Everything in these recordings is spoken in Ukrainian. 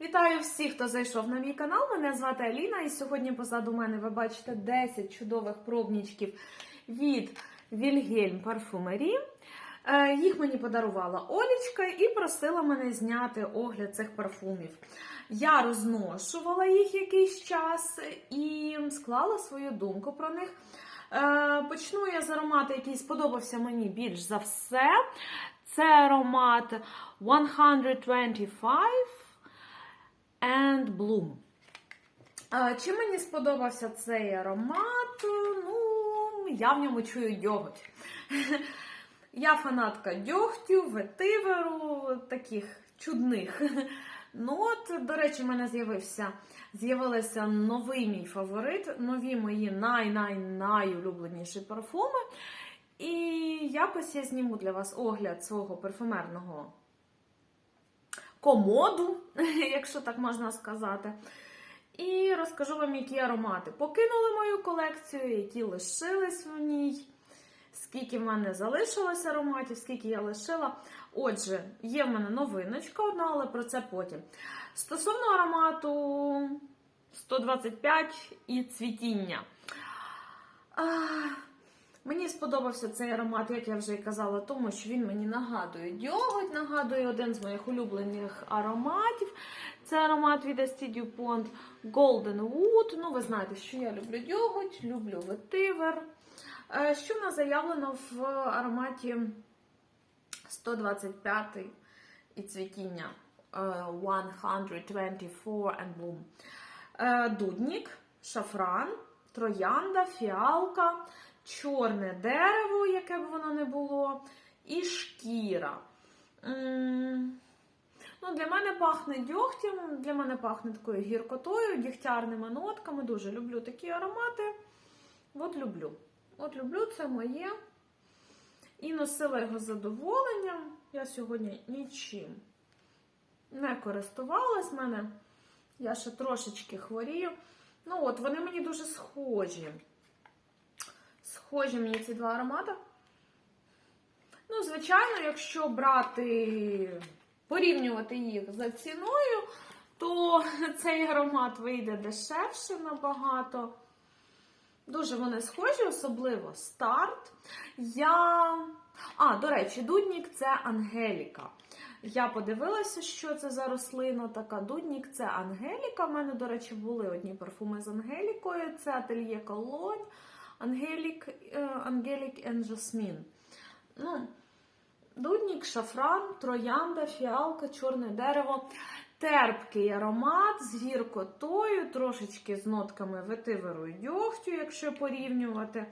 Вітаю всіх, хто зайшов на мій канал. Мене звати Аліна, і сьогодні позаду мене ви бачите 10 чудових пробничків від Вільгельм Парфумері. Е, Їх мені подарувала Олічка і просила мене зняти огляд цих парфумів. Я розношувала їх якийсь час і склала свою думку про них. Е, Почну я з аромату, який сподобався мені більш за все. Це аромат 125 and Bloom. Чим мені сподобався цей аромат? Ну, я в ньому чую дьоготь. Я фанатка дьогтю, ветиверу, таких чудних. Ну от, до речі, в мене з'явився з'явилися новий мій фаворит, нові мої най-най-найулюбленіші парфуми. І якось я зніму для вас огляд свого парфумерного комоду, якщо так можна сказати. І розкажу вам, які аромати покинули мою колекцію, які лишились в ній, скільки в мене залишилось ароматів, скільки я лишила. Отже, є в мене новиночка одна, але про це потім. Стосовно аромату 125 і цвітіння. Мені сподобався цей аромат, як я вже і казала, тому що він мені нагадує дьоготь, нагадує один з моїх улюблених ароматів. Це аромат від Estee Dupont Golden Wood. Ну, ви знаєте, що я люблю дьоготь, люблю ветивер. Е, Що в нас заявлено в ароматі 125 і цвітіння е, 124 and Bloom. Е, Дудник, шафран, троянда, фіалка, чорне дерево, яке б воно не було, і шкіра. Ну, Для мене пахне дьогтем, для мене пахне такою гіркотою, дігтярними нотками. Дуже люблю такі аромати. От люблю. От люблю, це моє. І носила його з задоволенням. Я сьогодні нічим не користувалась мене. Я ще трошечки хворію. Ну от, вони мені дуже схожі. Схожі мені ці два аромати. Ну, звичайно, якщо брати, порівнювати їх за ціною, то цей аромат вийде дешевше набагато. Дуже вони схожі, особливо старт. Я. А, до речі, дуднік це Ангеліка. Я подивилася, що це за рослина така. Дуднік це Ангеліка. У мене, до речі, були одні парфуми з Ангелікою. Це ательє Колонь, Ангелік, Ангелік and Жасмін. Ну, Дуднік, шафран, троянда, фіалка, чорне дерево. Терпкий аромат з гіркотою, трошечки з нотками ветиверу і дьогтю, якщо порівнювати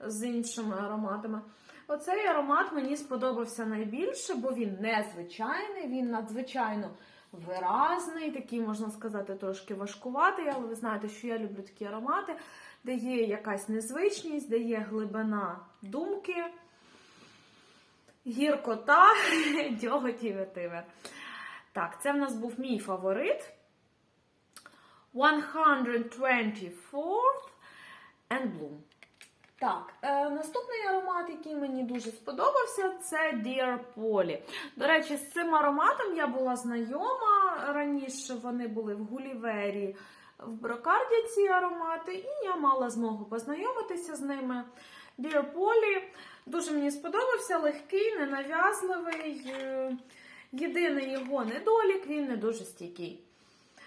з іншими ароматами. Оцей аромат мені сподобався найбільше, бо він незвичайний, він надзвичайно виразний, такий, можна сказати, трошки важкуватий, але ви знаєте, що я люблю такі аромати, де є якась незвичність, де є глибина думки, гіркота, дьоготь і ветивер. Так, це в нас був мій фаворит. 124 and Bloom. Так, е, наступний аромат, який мені дуже сподобався, це Dear Polly. До речі, з цим ароматом я була знайома раніше. Вони були в Гулівері в Брокарді ці аромати, і я мала змогу познайомитися з ними. Dear дуже мені сподобався, легкий, ненав'язливий. Е, Єдиний його недолік, він не дуже стійкий.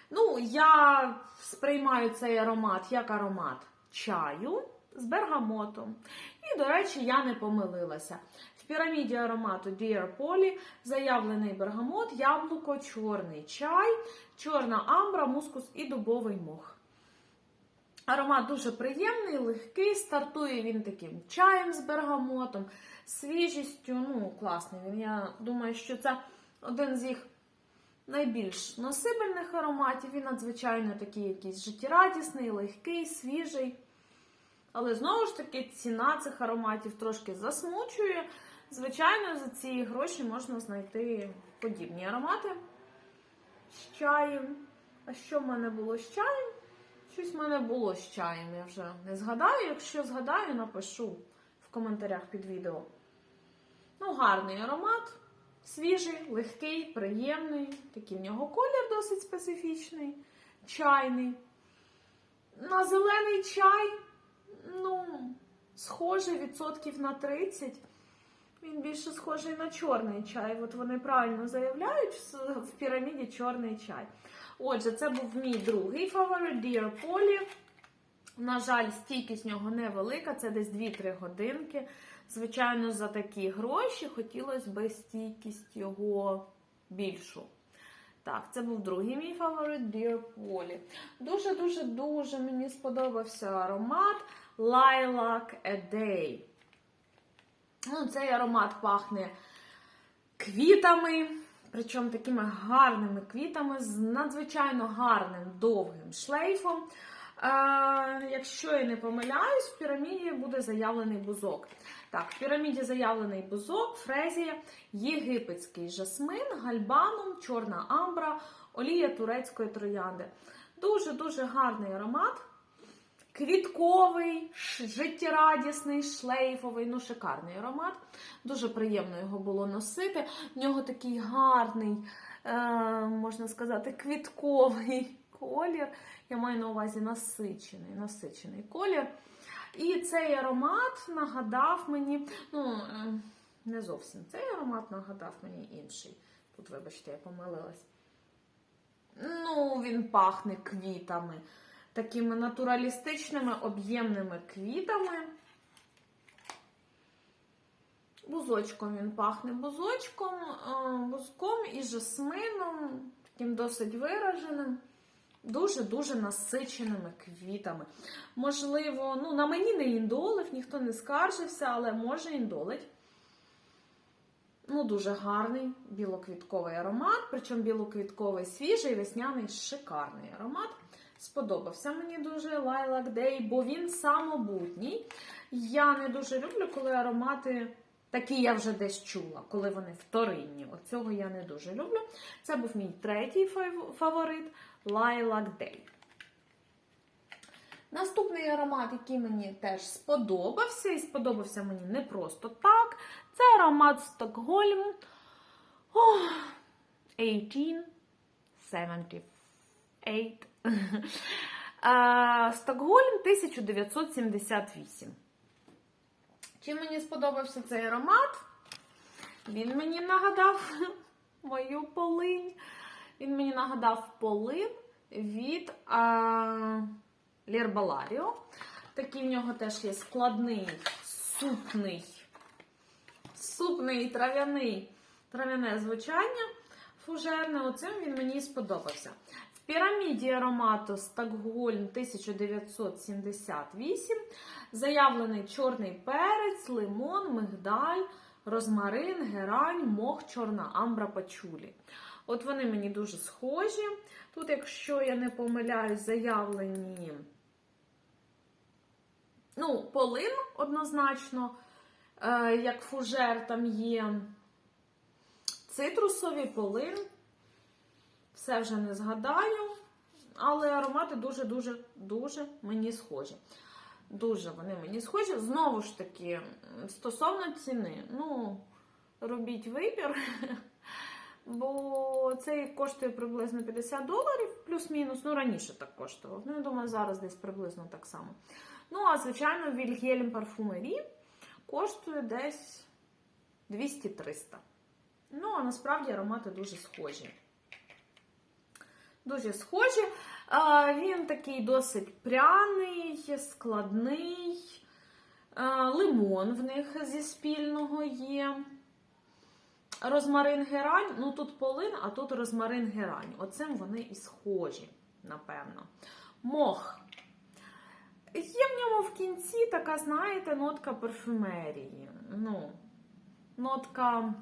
Ну, я сприймаю цей аромат як аромат чаю з бергамотом. І, до речі, я не помилилася. В піраміді аромату Dear Polly заявлений бергамот, яблуко, чорний чай, чорна амбра, мускус і дубовий мох. Аромат дуже приємний, легкий, стартує він таким чаєм з бергамотом, свіжістю. Ну, класний він. Я думаю, що це один з їх найбільш носибельних ароматів. Він надзвичайно такий якийсь життєрадісний, легкий, свіжий. Але знову ж таки, ціна цих ароматів трошки засмучує. Звичайно, за ці гроші можна знайти подібні аромати з чаєм. А що в мене було з чаєм? Щось в мене було з чаєм, я вже не згадаю. Якщо згадаю, напишу в коментарях під відео. Ну, гарний аромат, Свіжий, легкий, приємний. Такий в нього колір досить специфічний, чайний. На зелений чай, ну, схожий відсотків на 30. Він більше схожий на чорний чай. От вони правильно заявляють в- піраміді чорний чай. Отже, це був мій другий фаворит Dear Polly. На жаль, стійкість нього невелика, це десь 2-3 годинки. Звичайно, за такі гроші хотілося б стійкість його більшу. Так, це був другий мій фаворит Dear Polly. Дуже-дуже дуже мені сподобався аромат Lilac A Day. Ну, цей аромат пахне квітами, причому такими гарними квітами з надзвичайно гарним довгим шлейфом. Е, якщо я не помиляюсь, в піраміді буде заявлений бузок. Так, в піраміді заявлений бузок, фрезія, єгипетський жасмин, гальбанум, чорна амбра, олія турецької троянди. Дуже-дуже гарний аромат. Квітковий, життєрадісний, шлейфовий, ну шикарний аромат. Дуже приємно його було носити. В нього такий гарний, е, можна сказати, квітковий колір. Я маю на увазі насичений, насичений колір. І цей аромат нагадав мені, ну, е, не зовсім цей аромат нагадав мені інший. Тут, вибачте, я помилилась. Ну, він пахне квітами, такими натуралістичними об'ємними квітами. Бузочком він пахне бузочком, е, бузком і жасмином, таким досить вираженим, дуже-дуже насиченими квітами. Можливо, ну, на мені не індолив, ніхто не скаржився, але може індолить. Ну, дуже гарний білоквітковий аромат, причому білоквітковий свіжий, весняний, шикарний аромат. Сподобався мені дуже Lilac Day, бо він самобутній. Я не дуже люблю, коли аромати такі я вже десь чула, коли вони вторинні. Оцього я не дуже люблю. Це був мій третій фаворит Lilac Day. Наступний аромат, який мені теж сподобався, і сподобався мені не просто так. Це аромат Ох, 1878. Стокгольм 1978. Чим мені сподобався цей аромат? Він мені нагадав мою полинь. Він мені нагадав полин від а, Лєрбаларіо. Такий в нього теж є складний, супний, супний трав'яний, трав'яне звучання фужерне. Оцим він мені сподобався. Піраміді аромату Стокгольм 1978 заявлений чорний перець, лимон, мигдаль, розмарин, герань, мох, чорна амбра, пачулі. От вони мені дуже схожі. Тут, якщо я не помиляюсь, заявлені ну, полин однозначно, е, як фужер, там є цитрусові полин. Все вже не згадаю, але аромати дуже-дуже дуже мені схожі. Дуже вони мені схожі. Знову ж таки, стосовно ціни, ну, робіть вибір. Бо цей коштує приблизно 50 доларів, плюс-мінус. Ну, раніше так коштував. Ну, я думаю, зараз десь приблизно так само. Ну, а звичайно, Вільгельм парфумері коштує десь 200-300. Ну, а насправді аромати дуже схожі. Дуже схожі. Він такий досить пряний, складний. Лимон в них зі спільного є. Розмарин герань, ну тут полин, а тут розмарин герань. Оцим вони і схожі, напевно. Мох. Є в ньому в кінці така, знаєте, нотка парфюмерії. Ну, нотка.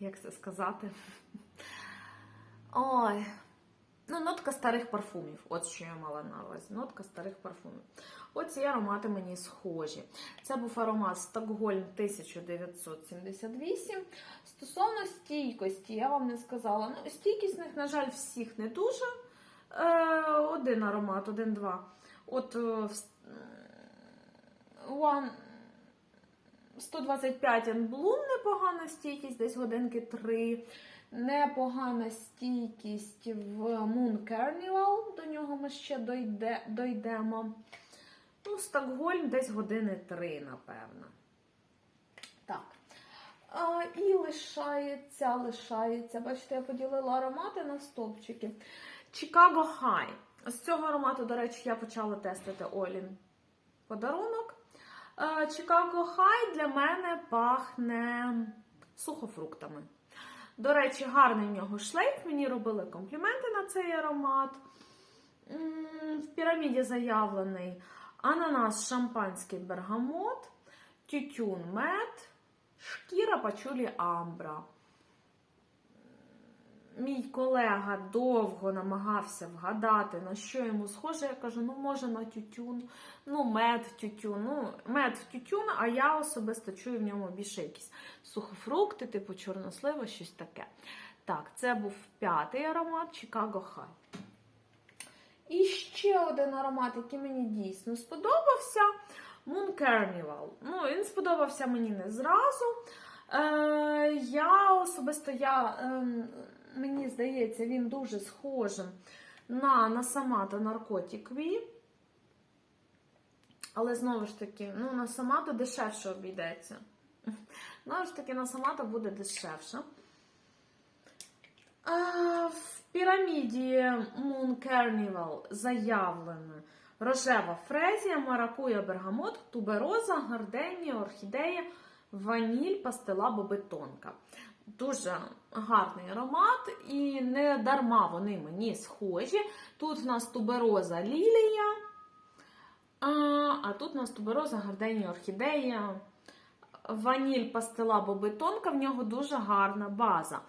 Як це сказати? Ой. Ну, нотка старих парфумів. От що я мала на увазі. Нотка старих парфумів. Оці аромати мені схожі. Це був аромат Стокгольм 1978. Стосовно стійкості, я вам не сказала. Ну, стійкість них, на жаль, всіх не дуже. Е, один аромат, один-два. От е, One 125 and Bloom непогана стійкість, десь годинки 3. Непогана стійкість в Moon Carnival, до нього ми ще дойде, дойдемо. Ну, Стокгольм десь години 3, напевно. Так. А, і лишається, лишається. Бачите, я поділила аромати на стовпчики. Chicago High. З цього аромату, до речі, я почала тестити Олін подарунок. Е, Chicago High для мене пахне сухофруктами. До речі, гарний в нього шлейф. Мені робили компліменти на цей аромат. В піраміді заявлений ананас, шампанський бергамот, тютюн мед, шкіра пачулі амбра. Мій колега довго намагався вгадати, на що йому схоже. Я кажу, ну може на тютюн, ну мед тютюн, ну мед тютюн, а я особисто чую в ньому більше якісь сухофрукти, типу чорнослива, щось таке. Так, це був п'ятий аромат Chicago High. І ще один аромат, який мені дійсно сподобався. Moon Carnival. Ну, він сподобався мені не зразу. Е, я особисто, я, е, мені здається, він дуже схожим на Насамата Narcotic V. Але знову ж таки, ну, Насамата дешевше обійдеться. Знову ж таки, Насамата буде дешевше. Е, в піраміді Moon Carnival заявлено рожева фрезія, маракуя, бергамот, тубероза, гарденія, орхідея, ваніль, пастила, бобетонка. Дуже гарний аромат, і не дарма вони мені схожі. Тут у нас тубероза лілія, а, а тут у нас тубероза, гарденія, орхідея. Ваніль пастила бобетонка, в нього дуже гарна база.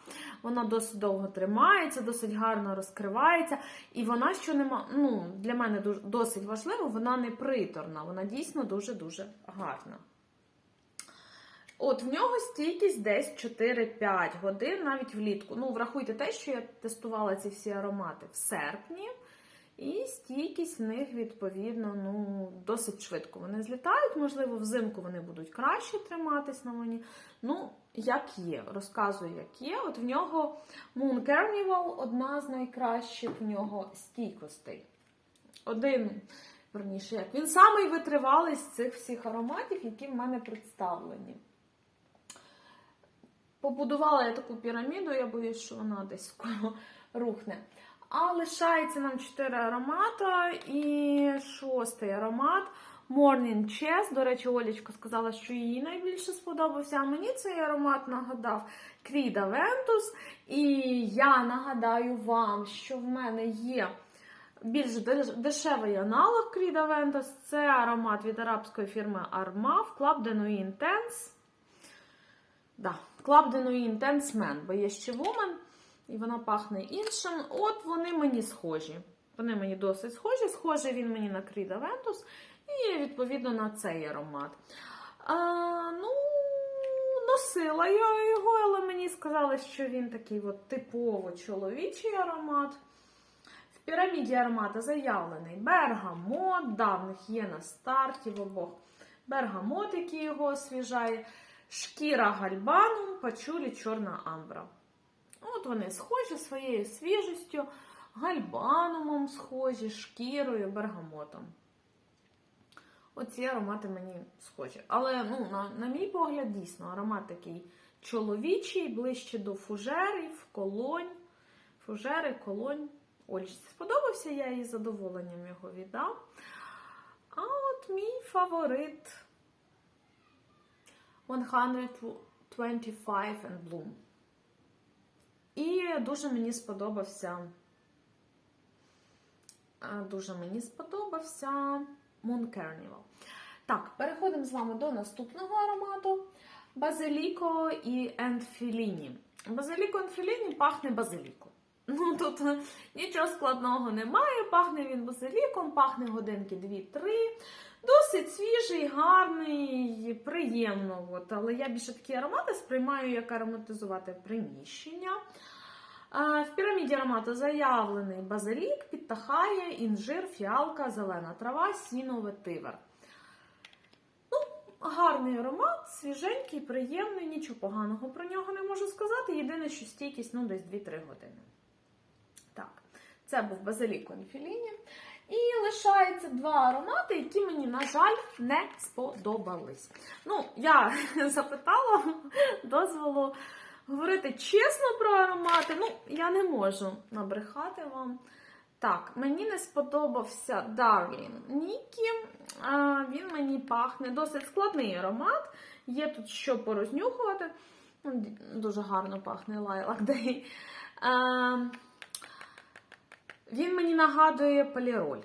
Вона досить довго тримається, досить гарно розкривається. І вона, що нема, ну, для мене досить важливо, вона не приторна, вона дійсно дуже-дуже гарна. От в нього стійкість десь 4-5 годин, навіть влітку. Ну, врахуйте те, що я тестувала ці всі аромати в серпні. І стійкість в них, відповідно, ну, досить швидко вони злітають. Можливо, взимку вони будуть краще триматись на мені. Ну, як є, розказую, як є. От в нього Moon Carnival одна з найкращих в нього стійкостей. Один, верніше, як він самий витривалий з цих всіх ароматів, які в мене представлені. Побудувала я таку піраміду, я боюсь, що вона десь скоро рухне. А лишається нам 4 аромата. І шостий аромат Morning Chess. До речі, Олічка сказала, що їй найбільше сподобався. А мені цей аромат нагадав Кріда Вентус. І я нагадаю вам, що в мене є більш дешевий аналог Кріда Вентус. Це аромат від арабської фірми Armaf Club de Intense. Да, Nuit Intense Man, бо є ще Woman. І вона пахне іншим. От вони мені схожі. Вони мені досить схожі. Схожий він мені на Кріда Вентус і, відповідно, на цей аромат. А, ну, Носила я його, але мені сказали, що він такий от типово чоловічий аромат. В піраміді аромата заявлений бергамот, давних є на старті в обох. Бергамот, який його освіжає, шкіра гальбаном, пачулі чорна амбра. От вони схожі своєю свіжістю, гальбанумом схожі, шкірою, бергамотом. Оці аромати мені схожі. Але, ну, на, на мій погляд, дійсно, аромат такий чоловічий, ближче до фужерів, колонь. Фужери, колонь. Олічці сподобався, я їй задоволенням його віддав. А от мій фаворит 125 and Bloom. І дуже мені сподобався. Дуже мені сподобався Moon Carnival. Так, переходимо з вами до наступного аромату Базиліко і Енфіліні. Базиліко Енфіліні пахне базиліко. Ну, тут нічого складного немає. Пахне він базиліком, пахне годинки 2-3. Досить свіжий, гарний, приємно. От. Але я більше такі аромати сприймаю, як ароматизувати приміщення. В піраміді аромату заявлений базилік, підтахає, інжир, фіалка, зелена трава, сіно, ветивер. Ну, гарний аромат, свіженький, приємний, нічого поганого про нього не можу сказати. Єдине, що стійкість ну, десь 2-3 години. Так, це був базилік Конфіліні. І лишається два аромати, які мені, на жаль, не сподобались. Ну, я запитала дозволу говорити чесно про аромати. Ну, я не можу набрехати вам. Так, мені не сподобався Darling Нікі. Він мені пахне досить складний аромат. Є тут що порознюхувати. Дуже гарно пахне Lilac Day. Він мені нагадує поліроль.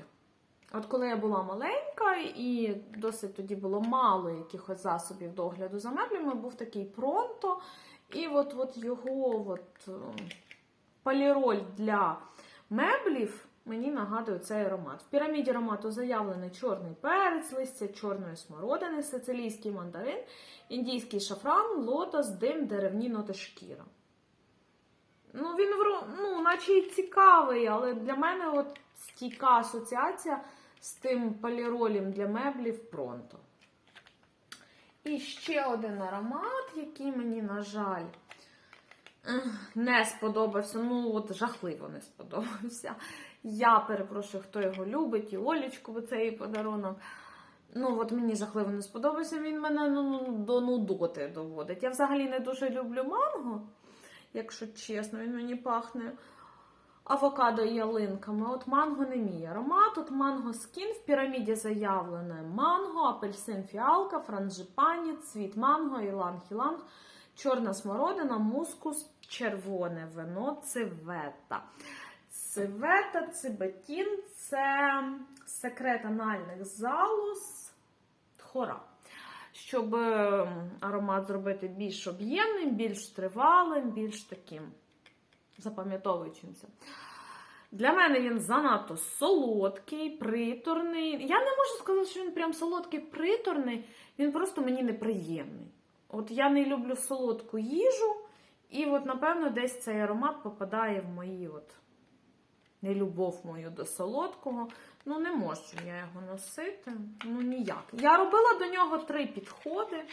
От коли я була маленька і досить тоді було мало якихось засобів догляду за меблями, був такий пронто. І от, його от, е, поліроль для меблів мені нагадує цей аромат. В піраміді аромату заявлений чорний перець, листя чорної смородини, сицилійський мандарин, індійський шафран, лотос, дим, деревні ноти шкіра. Ну, він ну, наче й цікавий, але для мене от стійка асоціація з тим поліролем для меблів пронто. І ще один аромат, який мені, на жаль, не сподобався. Ну, от жахливо не сподобався. Я перепрошую, хто його любить, і Олічку, бо це подарунок. Ну, от мені жахливо не сподобався. Він мене ну, до нудоти доводить. Я взагалі не дуже люблю манго, якщо чесно, він мені пахне авокадо і ялинками. От манго не мій аромат. От манго скін в піраміді заявлене манго, апельсин фіалка, франжипані, цвіт манго, іланг-іланг, чорна смородина, мускус, червоне вино, цивета. Цивета, цибетін це секрет анальних залоз тхора. Щоб е, аромат зробити більш об'ємним, більш тривалим, більш таким запам'ятовуючимся. Для мене він занадто солодкий, приторний. Я не можу сказати, що він прям солодкий, приторний, він просто мені неприємний. От я не люблю солодку їжу, і от, напевно, десь цей аромат попадає в мої от нелюбов мою до солодкого. Ну, не можу я його носити. Ну, ніяк. Я робила до нього три підходи.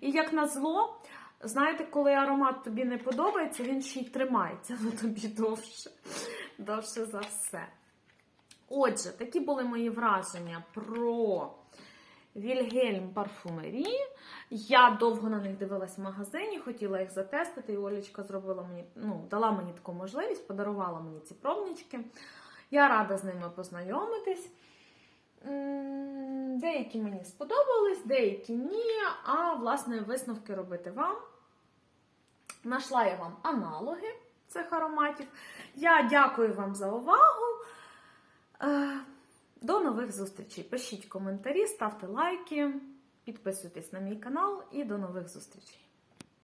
І як назло, знаєте, коли аромат тобі не подобається, він ще й тримається на тобі довше, довше за все. Отже, такі були мої враження про Вільгельм парфумері. Я довго на них дивилась в магазині, хотіла їх затестити, і Олечка зробила мені, ну, дала мені таку можливість, подарувала мені ці пробнички. Я рада з ними познайомитись. Деякі мені сподобались, деякі ні. А власне висновки робити вам. Нашла я вам аналоги цих ароматів. Я дякую вам за увагу. Е, До нових зустрічей. Пишіть коментарі, ставте лайки, підписуйтесь на мій канал і до нових зустрічей.